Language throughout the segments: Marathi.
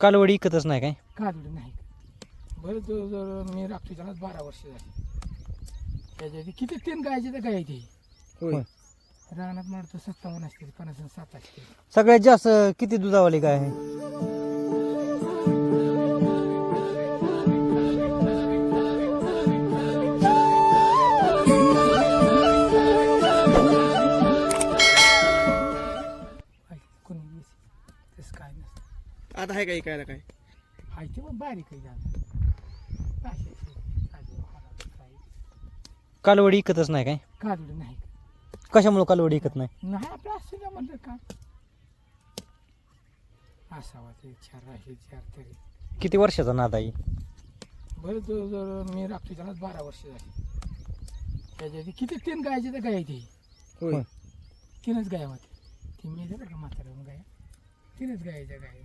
कालवडी इकतच नाही काय? काजूड नाही. बरं जर मी राखतो त्याला बारा वर्ष झाली. त्याच्या आधी किती तीन गायचे तर गाय ती होय. रानात म्हणतो सत्तावन्न असते पन्नास आणि सात असते सगळ्यात जास्त किती दुधावाली गाय आहे? आता आहे काय काय काय? हाय ते पण बारीक आहे झालं काजू, हळद, काय कालवडी इकतच नाही काय? काजूड नाही. कशामुळे कालवडी इकत नाही? नाही आपलं असं का म्हणलं का? असावा ते चार आहे चार तरी. किती वर्षाचा नाद आहे? बरं जो जर मी राखतो त्याला बारा वर्ष झाली. त्याच्या आधी किती तीन गायचे तर गाय ती. होय. तीनच गाय होती ती मी झालं का म्हातारा गाय तीनच गायच्या गाय.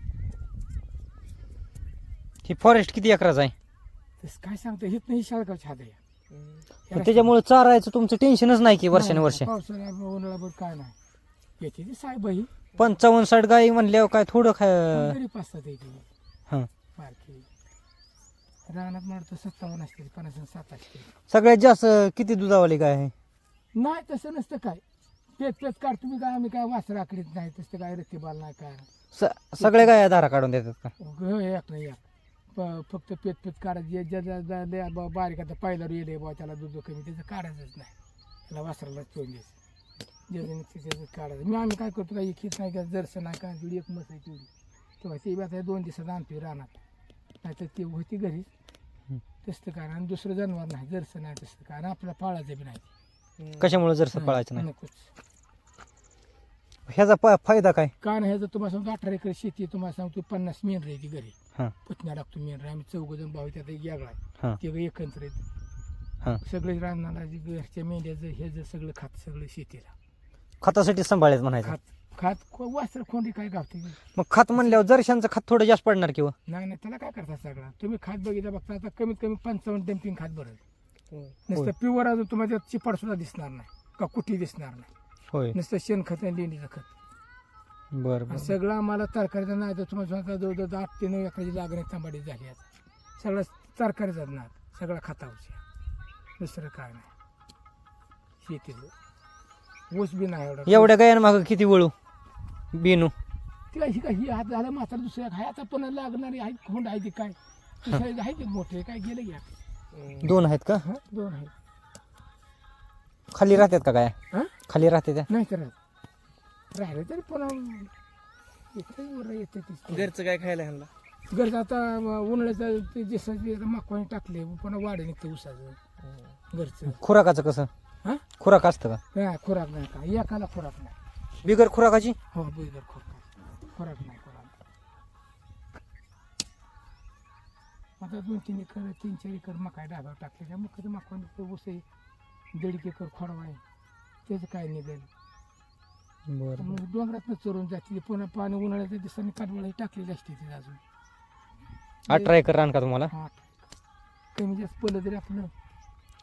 ही फॉरेस्ट किती एकराच आहे? तसं काय सांगतो हेच नाही शाळगावच्या हात पण त्याच्यामुळे चारायचं तुमचं टेन्शनच नाही की वर्षाने वर्ष. काय नाही. येते ती साहेब ही पंचावन्न साठ गाई म्हणल्यावर काय थोडं खा तरी पाच सात येते हं. बारकी रानात म्हणतो सत्तावन्न असते पन्नास आणि सात असते. सगळ्यात जास्त किती दुधावाली गाय आहे? नाही तसं नसतं काय. पेट पेट काढ तुम्ही काय आम्ही काय वासर आकडीत नाही तसं काय रत्तीबाल नाही काय. स- सगळ्या गाया धारा काढून देतात का? एक नाही एक. प- फक्त पेट पेट काढायचं. जे ज्या ज्या- ज्या लय बा- बारीक आता पहिल्यावर येले बा त्याला दूध कमी त्याचं काढायचंच नाही. त्याला वासराला तोंड द्यायचं. जे जे निघते त्याचं काढायचं. मी आम्ही काय करतो काय एक नाही का जरसं नाही का जुडी एक मस आहे तेवढी. तेव्हा ते बी आता दोन दिवसात आणतोय रानात. नाही तर ती होती घरी. तसं काय आणि दुसरं जनावर नाही. जरसं नाही तसं काय. आणि आपल्याला पाळायचं बी नाही. कशामुळे जर पळायचं नाही? नकोच. ह्याचा फायदा काय? कारण ह्याचं तुम्हाला सांगतो अठरा एकर शेती आहे, तुम्हाला सांगतो पन्नास मेंढर आहे ती घरी. हां. पुतण्या लागतो मेंढर. आम्ही चौघ जण भाऊ त्यात एक वेगळा आहे. हां. ते एकत्र आहेत. हां. सगळे रानाला जे घरच्या मेंढ्याचं हे जर सगळं खात सगळं शेतीला. खतासाठी सांभाळायचं म्हणायचं. खात खात को- वासर काय गावते? मग खत म्हणल्यावर जरशांचं खत थोडं जास्त पडणार किंवा नाही नाही त्याला काय करता सगळं? तुम्ही खात बघितलं बघता आता कमीत कमी पंचावन्न डम्पिंग खात बरं. होय. नुसतं प्युअर अजून तुम्हाला त्यात चिपाड सुद्धा दिसणार नाही का कुठी दिसणार नाही. होय. नुसतं शेणखत आणि लेंडीचं खत. बरं आणि सगळं आम्हाला तरकारीचं नाही तर तुम्हाला सांगता जवळजवळ आठ ते नऊ एकराची लागण तांबाडी झाली आता. सगळं तरकारीचं नाही सगळं खतावचे दुसरं काय नाही. शेतीचं. ऊस बी नाही एवढा. एवढ्या गायांमागं किती वळू? बिनू. तिला ही काय ही हात झालं मात्र दुसऱ्या हाय आता पुन्हा लागणारी आहे खोंड आहे ती काय? दुसऱ्या आहे ते मोठे काय गेलं घ्या दोन आहेत का? दोन आहे खाली राहतात का गाया हं? खाली राहते त्या? नाही तर राहिले तरी पुन्हा येते वर येते ती. घरचं काय खायला ह्यांना? गरज आता उन्हाळ्याचं ते जसं मकवाने टाकले पुन्हा वाढ निघते उसाचं घरचं. खुराकाचं कसं? हा? खुराक असतं का? नाही खुराक नाही का? एकाला खुराक नाही. बिगर खुराकाची? हो बिगर खुराक. खुराक नाही खुराक. आता दोन तीन एकर तीन चार एकर मकाय डाब्यावर टाकले त्या मग मकवाने ऊस आहे. दीड एकर खोडवा आहे. त्याचं काय निघेल? बरं मग डोंगरातनं चोरून जाते पुन्हा पाणी उन्हाळ्याच्या दिवसांनी काटवळी टाकलेली असते ती अजून. अठरा एकर रान का तुम्हाला? हा कमी जास्त पडलं तरी आपलं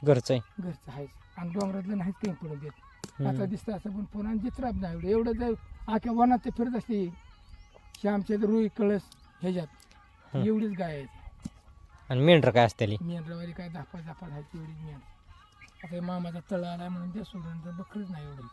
घरचं आहे. घरचं आहेच. आणि डोंगरातलं नाहीच काही पडून देत. आता हम्म. दिसतं असं पण पुन्हा जित्राप नाही एवढं. एवढं जर आख्या वनात ते फिरत असते श्यामच्या रुई कळस ह्याच्यात. हं. एवढीच गाय आहे आणि मेंढर काय असते मेंढरावाली काय दापा दापा आहे एवढीच मेंढ आता हे मामाचा तळ आला म्हणून त्या सोडून तर बकरीच नाही एवढी.